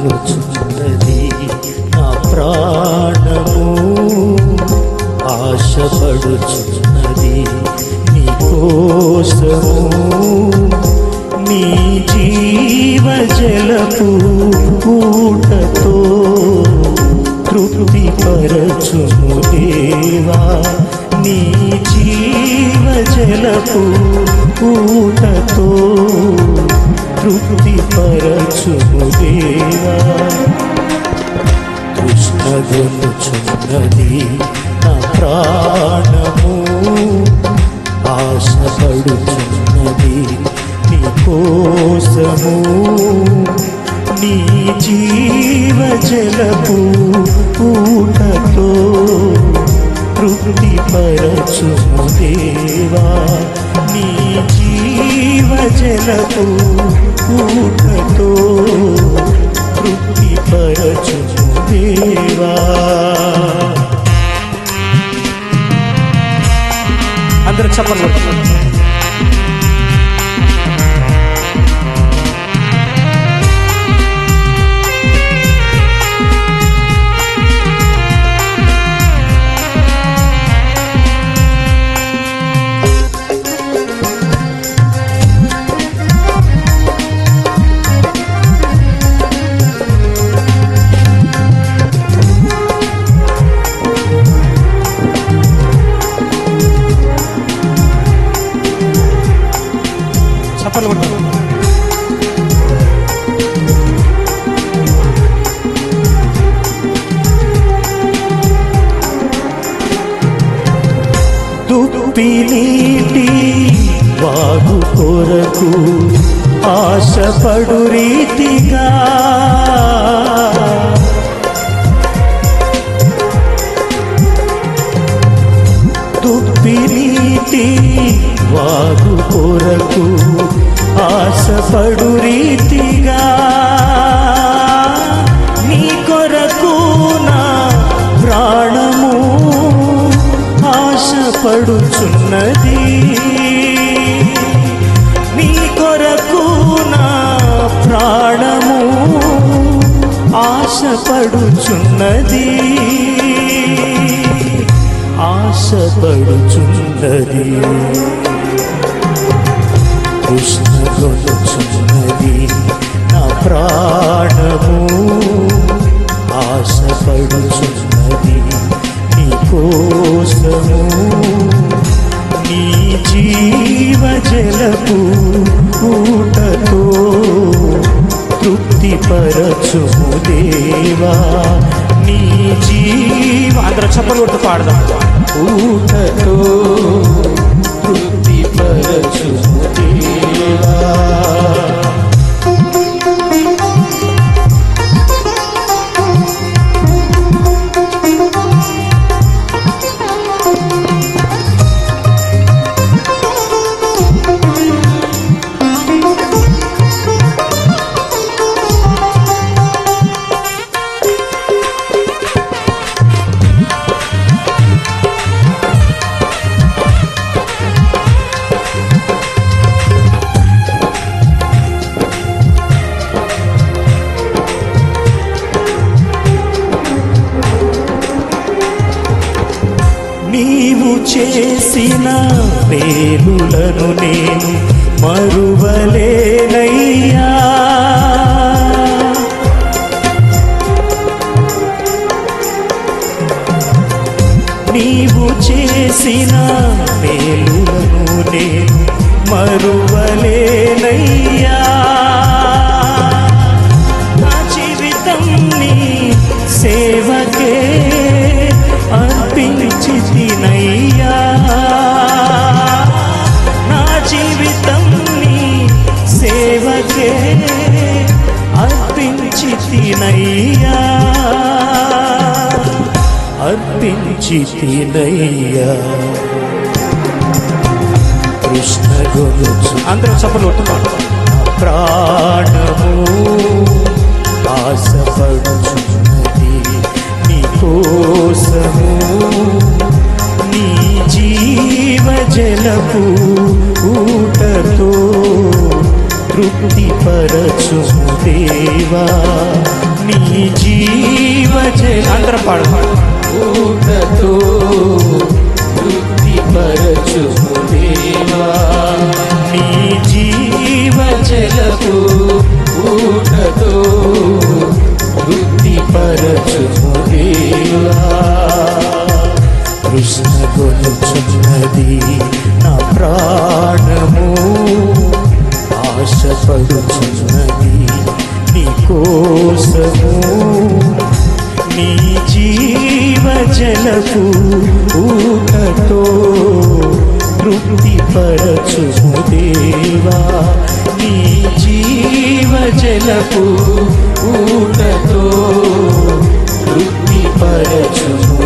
ఆశగొనుచున్నది నా ప్రాణము. ఆశపడుచున్నది నీ కోసము. నీ జీవ జలపు ఊటతో తృప్తి పరచుము దేవా. నీ జీవ జలపు ఊటతో తృప్తి పరచుము కృష్ణగొలుచున్నది నా ప్రాణము. ఆశపడుచున్నది నీ కోసము. నీ జీవ జలపు ఊటతో తృప్తి పరచుము దేవా. నీ జీవ జలపు ఊటతో తృప్తి దేవా అందరూ చెప్పండి. దుప్పి నీటి వాగు కొరకు ఆశపడు రీతిగా. దుప్పి నీటి వాగు కొరకు ఆశపడు పడుచున్నది. నీ కొరకు నా ప్రాణము ఆశపడుచున్నది. ఆశపడుచున్నది. తృప్తి దేవా నీ జీవ. అందరూ చప్పలు కొడుతూ పాడదాం. ఊటతో తృప్తి నీవు చేసిన మేలులను నేను మరువలేనయ్యా. నీవు చేసిన మేలులను నేను మరువలేనయ్యా. అర్పించి తినయ్యా కృష్ణ గొలుచు అందరూ చెప్పలు కొట్టు పాడదాం ప్రాణము ఆశపడుచున్నది నీ కోసము నీ జీవ జలపు ఊటతో తృప్తి పరచుము దేవా. నీ జీవజల అందరం పాడదాం. ఊటతో తృప్తిపరచుము దేవా. నీ జీవజలపు ఊటతో తృప్తిపరచుము దేవా. కృష్ణ గొలుచున్నది నా ప్రాణము. తృప్తిపరచుము దేవా నీ జీవజలపు ఊటతో తృప్తిపరచుము